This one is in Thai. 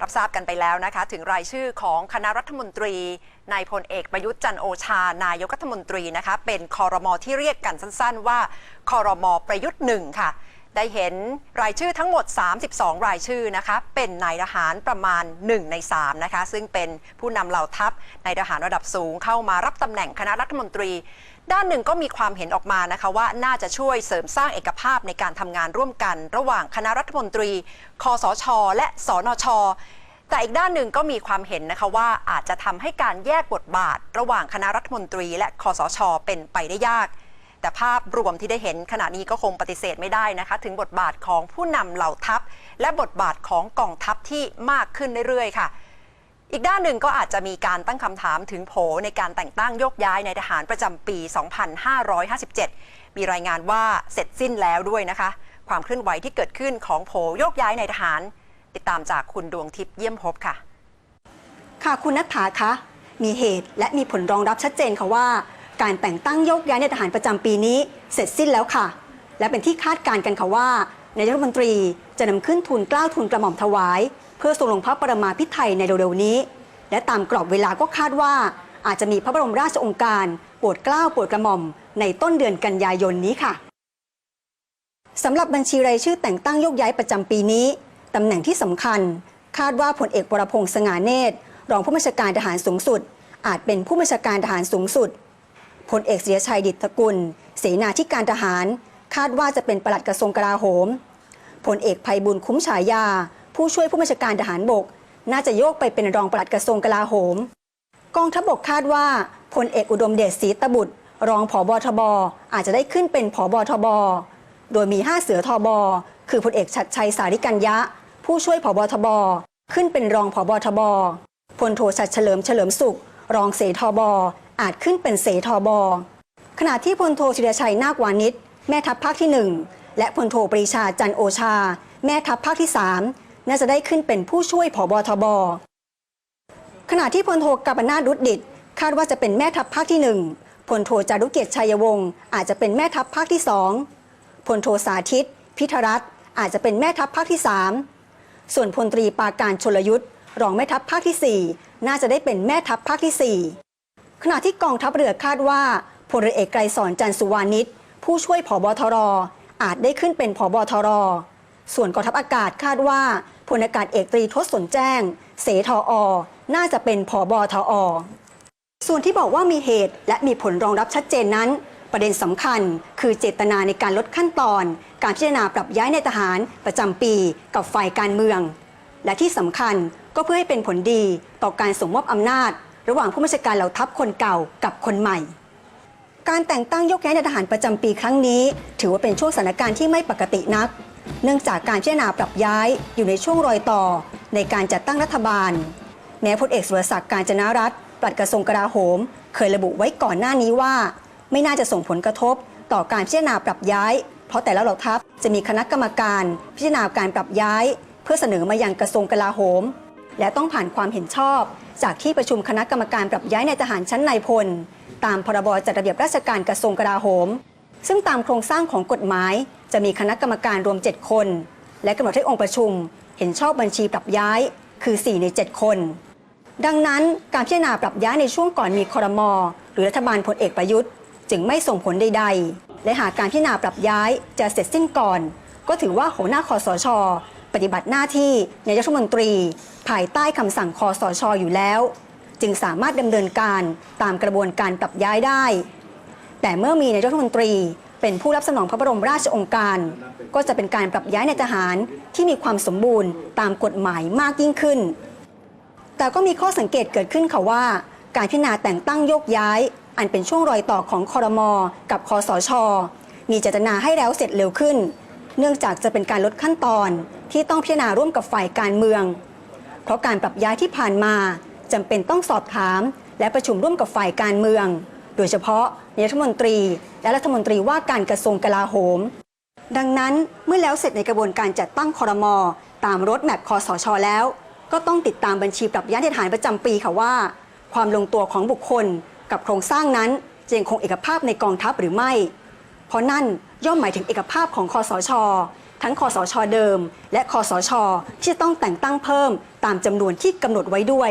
รับทราบกันไปแล้วนะคะ ถึงรายชื่อของคณะรัฐมนตรีนายพลเอกประยุทธ์จันโอชา นายกรัฐมนตรีนะคะ เป็นคอรมอที่เรียกกันสั้น ๆ ว่าคอรมอประยุทธ์หนึ่งค่ะ ได้เห็นรายชื่อทั้งหมด 32 รายชื่อนะคะเป็นนายทหารประมาณ 1 ใน 3 นะคะ ซึ่งเป็นผู้นำเหล่าทัพนายทหารระดับสูงเข้ามารับตำแหน่งคณะรัฐมนตรี ด้านหนึ่งก็มีความเห็นออกมานะคะว่าน่าจะช่วยเสริมสร้างเอกภาพในการทำงานร่วมกัน ระหว่างคณะรัฐมนตรี คอสช และสนชแต่อีกด้านหนึ่งก็มีความเห็นนะคะว่าอาจจะทำให้การแยกบทบาท ระหว่างคณะรัฐมนตรี และคอสช เป็นไปได้ยาก แต่ภาพรวมที่ได้เห็นขณะนี้ก็คงปฏิเสธไม่ได้นะคะ ถึงบทบาทของผู้นำเหล่าทัพ และบทบาทของกองทัพที่มากขึ้นเรื่อยๆ ค่ะ อีกด้านหนึ่งก็อาจจะมีการตั้งคำถามถึงโผในการแต่งตั้งโยกย้ายในทหารประจำปี 2557 มีรายงานว่าเสร็จสิ้นแล้วด้วยนะคะ ความเคลื่อนไหวที่เกิดขึ้นของโผโยกย้ายในทหาร ติดตามจากคุณดวงทิพย์เยี่ยมพบค่ะ ค่ะคุณนัทธาคะมีเหตุและมีผลรองรับชัดเจนค่ะว่า การแต่งตั้งโยกย้ายในทหารประจำปีนี้เสร็จสิ้นแล้วค่ะ และเป็นที่คาดการณ์กันค่ะว่านายกรัฐมนตรีจะนำขึ้นทุนกล้าวทุนกระหม่อมถวาย เพื่อทรงลงพระประมาพิไทยในเร็วๆนี้ และตามกรอบเวลาก็คาดว่า อาจจะมีพระบรมราชองค์การโปรดเกล้าโปรดกระหม่อม ในต้นเดือนกันยายนนี้ค่ะสำหรับบัญชีรายชื่อแต่งตั้งโยกย้ายประจำปีนี้ตำแหน่งที่สำคัญ คาดว่าพลเอกวรพงษ์สง่าเนตรรองผู้บัญชาการทหารสูงสุด อาจเป็นผู้บัญชาการทหารสูงสุด พลเอกเสียชัยดิตกุล เสนาธิการทหาร คาดว่าจะเป็นปลัดกระทรวงกลาโหมพลเอกภัยบุญคุ้มฉายา ผู้ช่วยผู้บัญชาการทหารบก น่าจะโยกไปเป็นรองปลัดกระทรวงกลาโหม กองทัพบกคาดว่าพลเอกอุดมเดชศรีตบุตร รองผอบทบอาจจะได้ขึ้นเป็นผอบทบโดยมี 5 เสือทบคือพลเอกชัดชัยสาริกัญญะ ผู้ช่วยผอบทบขึ้นเป็นรองผอบทบพลโทชัดเฉลิมเฉลิมสุข รองเสทบ อาจขึ้นเป็นเสทบขณะที่พลโทศิรชัยนาควานิชแม่ทัพภาคที่ 1 และพลโทปรีชาจันโอชา แม่ทัพภาคที่ 3 น่าจะได้ขึ้นเป็นผู้ช่วยผอบทบ ขณะที่พลโทกัปนาถรุดดิต คาดว่าจะเป็นแม่ทัพภาคที่ 1พลโทจารุเกียรติชัยวงศ์อาจจะเป็นแม่ทัพภาคที่2พลโทสาธิต พิทรัตน์อาจจะเป็นแม่ทัพภาคที่ 3 ส่วนพลตรีปาการชลยุทธ์รองแม่ทัพภาคที่ 4 น่าจะได้เป็นแม่ทัพภาคที่ 4 ขณะที่กองทัพเรือคาดว่าพลเรือเอกไกรสอนจันสุวานิชผู้ช่วยผบทรอาจได้ขึ้นเป็นผบทร ส่วนกองทัพอากาศคาดว่าพลอากาศเอกตรีทศสนแจ้ง เสทอน่าจะเป็นผบทอ ส่วนที่บอกว่ามีเหตุและมีผลรองรับชัดเจนนั้น ประเด็นสำคัญคือเจตนาในการลดขั้นตอน การพิจารณาปรับย้ายในทหารประจำปีกับฝ่ายการเมือง และที่สำคัญก็เพื่อให้เป็นผลดีต่อการส่งมอบอำนาจ ระหว่างผู้บัญชาการเหล่าทัพคนเก่ากับคนใหม่ การแต่งตั้งยกย้ายในทหารประจำปีครั้งนี้ ถือว่าเป็นช่วงสถานการณ์ที่ไม่ปกตินัก เนื่องจากการพิจารณาปรับย้ายอยู่ในช่วงรอยต่อ ในการจัดตั้งรัฐบาล แม้พลเอกสุรศักดิ์การจนารัตน์ปลัดกระทรวงกลาโหม เคยระบุไว้ก่อนหน้านี้ว่า ไม่น่าจะส่งผลกระทบต่อการพิจารณาปรับย้าย เพราะแต่ละเหล่าทัพจะมีคณะกรรมการ พิจารณาการปรับย้าย เพื่อเสนอมายังกระทรวงกลาโหม และต้องผ่านความเห็นชอบ จากที่ประชุมคณะกรรมการปรับย้ายในทหารชั้นนายพล ตามพรบจัดระเบียบราชการกระทรวงกลาโหม ซึ่งตามโครงสร้างของกฎหมาย จะมีคณะกรรมการรวม 7 คน และกำหนดให้องค์ประชุม เห็นชอบบัญชีปรับย้าย คือ 4 ใน 7 คน ดังนั้นการพิจารณาปรับย้ายในช่วงก่อนมีคอรมอหรือรัฐบาลพลเอกประยุทธ์ จึงไม่ส่งผลใด ๆ และหากการพิจารณาปรับย้ายจะเสร็จสิ้นก่อน ก็ถือว่าหัวหน้าคอสช ปฏิบัติหน้าที่นายกรัฐมนตรี ภายใต้คำสั่งคอสชอยู่แล้ว จึงสามารถดำเนินการตามกระบวนการปรับย้ายได้ แต่เมื่อมีนายกรัฐมนตรี เป็นผู้รับสนองพระบรมราชองการ ก็จะเป็นการปรับย้ายในทหารที่มีความสมบูรณ์ตามกฎหมายมากยิ่งขึ้น แต่ก็มีข้อสังเกตเกิดขึ้นค่ะว่า การพิจารณาแต่งตั้งโยกย้าย อันเป็นช่วงรอยต่อของคอรมอกับคอสชมีเจตนาให้แล้วเสร็จเร็วขึ้น เนื่องจากจะเป็นการลดขั้นตอน ที่ต้องพิจารณาร่วมกับฝ่ายการเมือง เพราะการปรับย้ายที่ผ่านมาจำเป็นต้องสอบถาม และประชุมร่วมกับฝ่ายการเมือง โดยเฉพาะนายรัฐมนตรี และรัฐมนตรีว่าการกระทรวงกลาโหม ดังนั้นเมื่อแล้วเสร็จในกระบวนการจัดตั้งคอรมอตามรถแมพคอสชแล้ว ก็ต้องติดตามบัญชีปรับย้ายในทหารประจำปีค่ะว่า ความลงตัวของบุคคลกับโครงสร้างนั้นจะยังคงเอกภาพในกองทัพหรือไม่ เพราะนั่นย่อมหมายถึงเอกภาพของคอสช ทั้งคอสชเดิม และคอสชที่จะต้องแต่งตั้งเพิ่มตามจำนวนที่กำหนดไว้ด้วย